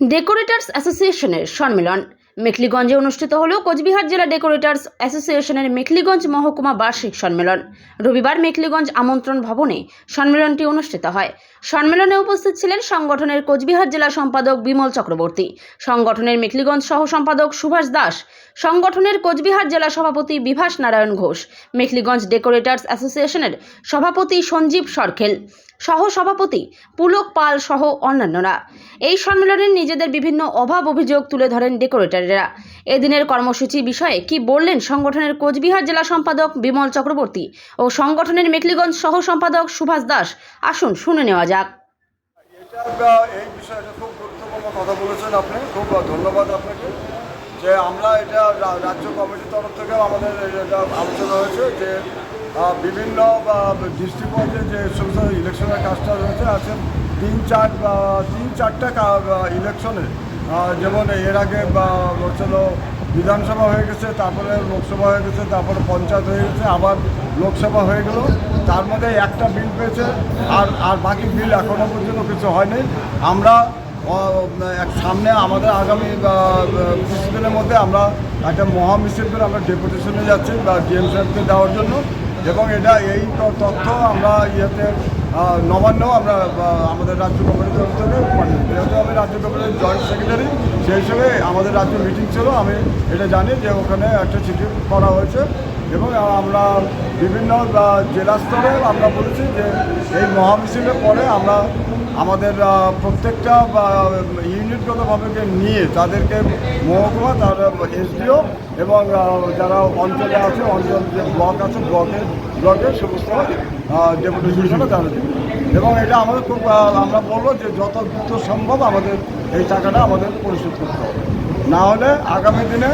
Decorators অ্যাসোসিয়েশনের সম্মেলন। মেখলিগঞ্জে অনুষ্ঠিত হল কোচবিহার জেলা ডেকোরেটার্স অ্যাসোসিয়েশনের মেখলিগঞ্জ মহকুমা বার্ষিক সম্মেলন। রবিবার মেখলিগঞ্জ আমন্ত্রণ ভবনে সম্মেলনটি অনুষ্ঠিত হয়। সম্মেলনে উপস্থিত ছিলেন সংগঠনের কোচবিহার জেলা সম্পাদক বিমল চক্রবর্তী, সংগঠনের মেখলিগঞ্জ সহ সম্পাদক সুভাষ দাস, সংগঠনের কোচবিহার জেলা সভাপতি বিভাস নারায়ণ ঘোষ, মেখলিগঞ্জ ডেকোরেটার্স অ্যাসোসিয়েশনের সভাপতি সঞ্জীব সরখেল, সহ সভাপতি পুলক পাল সহ অন্যান্যরা। এই সম্মেলনে নিজেদের বিভিন্ন অভাব অভিযোগ তুলে ধরেন ডেকোরেটররা। এদিনের কর্মসূচি বিষয়ে কি বললেন সংগঠনের কোচবিহার জেলা সম্পাদক বিমল চক্রবর্তী ও সংগঠনের মেখলিগঞ্জ সহ সম্পাদক সুভাষ দাস? আসুন, শুনে নেওয়া যাক। এই বিষয়টা খুব গুরুত্বপূর্ণ কথা বলেছেন আপনি। খুব ধন্যবাদ আপনাকে। যে আমরা এটা রাজ্য কমিটির তরফ থেকেও আমাদের এটা আলোচনা হয়েছে যে বিভিন্ন ডিস্ট্রিক্ট যে সমস্ত ইলেকশনের কাজটা রয়েছে, আছে তিন চার তিন চারটা ইলেকশনে। যেমন এর আগে হচ্ছিল বিধানসভা হয়ে গেছে, তারপরে লোকসভা হয়ে গেছে, তারপরে পঞ্চায়েত হয়ে গেছে, আবার লোকসভা হয়ে গেল। তার মধ্যে একটা বিল পেয়েছে, আর আর বাকি বিল এখনও পর্যন্ত কিছু হয়নি। আমরা এক সামনে আমাদের আগামী কিছুদিনের মধ্যে আমরা একটা করে আমরা ডেপুটেশনে যাচ্ছি, বা ডিএম সাহেবকে দেওয়ার জন্য। এবং এটা এই তথ্য আমরা ইয়েতে নবান্ন আমরা আমাদের রাজ্য কমিটির থেকে যেহেতু আমি রাজ্য কমিটির জয়েন্ট সেক্রেটারি সেই হিসেবে আমাদের রাজ্য মিটিং ছিল, আমি এটা জানি যে ওখানে একটা চিঠি করা হয়েছে। এবং আমরা বিভিন্ন জেলা স্তরে আমরা বলেছি যে এই মহামিছিলের পরে আমরা আমাদের প্রত্যেকটা ইউনিটগতভাবে নিয়ে তাদেরকে মহকুমা, তার এসডিও এবং যারা অঞ্চলে আছে, অঞ্চল যে ব্লক আছে, ব্লকে, ব্লকের সমস্ত ডেপুটেশনে তারা দেবে। এবং এটা আমাদের খুব আমরা বলব যে যত দ্রুত সম্ভব আমাদের এই টাকাটা আমাদের পরিশোধ করতে হবে। না হলে আগামী দিনে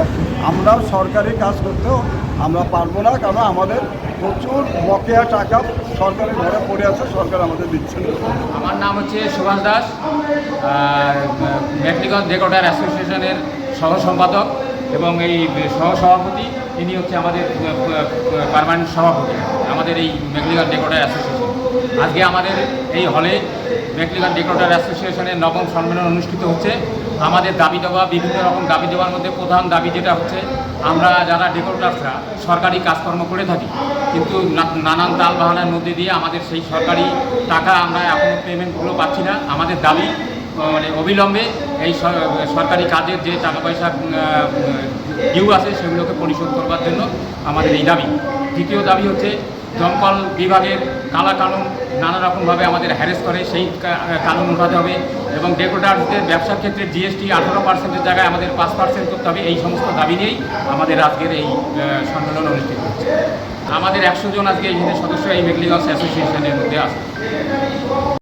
আমরা সরকারি কাজ করতেও আমরা পারব না কারণ আমাদের প্রচুর বকেয়া টাকা সরকারের ঘরে পড়ে আছে, সরকার আমাদের দিচ্ছে আমার নাম হচ্ছে সুভাষ দাস মেকলিগঞ্জ ডেকোটার অ্যাসোসিয়েশনের সহ সম্পাদক এবং এই সহ সভাপতি হচ্ছে আমাদের পারমানেন্ট সভাপতি, আমাদের এই মেকলিগঞ্জ ডেকোটার অ্যাসোসিয়েশন। আজকে আমাদের এই হলে মেকলিগঞ্জ ডেকোটার অ্যাসোসিয়েশনের নবম সম্মেলন অনুষ্ঠিত হচ্ছে। আমাদের দাবি দেওয়া, বিভিন্ন রকম দাবি দেওয়ার মধ্যে প্রধান দাবি যেটা হচ্ছে, আমরা যারা ডেকোরেটার্সরা সরকারি কাজকর্ম করে থাকি, কিন্তু নানান তাল বাহানার মধ্যে দিয়ে আমাদের সেই সরকারি টাকা আমরা এখনও পেমেন্টগুলো পাচ্ছি না। আমাদের দাবি মানে অবিলম্বে এই সরকারি কাজের যে টাকা পয়সা ডিউ আছে, সেগুলোকে পরিশোধ করবার জন্য আমাদের এই দাবি। দ্বিতীয় দাবি হচ্ছে দমকল বিভাগের কালা কানুন নানা রকমভাবে আমাদের হ্যারেস করে, সেই কানুন উঠাতে হবে এবং ডেকোরেটার্সদের ব্যবসার ক্ষেত্রে জিএসটি আঠারো পার্সেন্টের জায়গায় আমাদের পাঁচ পার্সেন্ট করতে হবে, এই সমস্ত দাবি নিয়েই আমাদের আজকের এই সম্মেলন অনুষ্ঠিত হচ্ছে। আমাদের একশো জন আজকে এখানে সদস্য এই মেকলিগঞ্জ অ্যাসোসিয়েশনের মধ্যে আছে।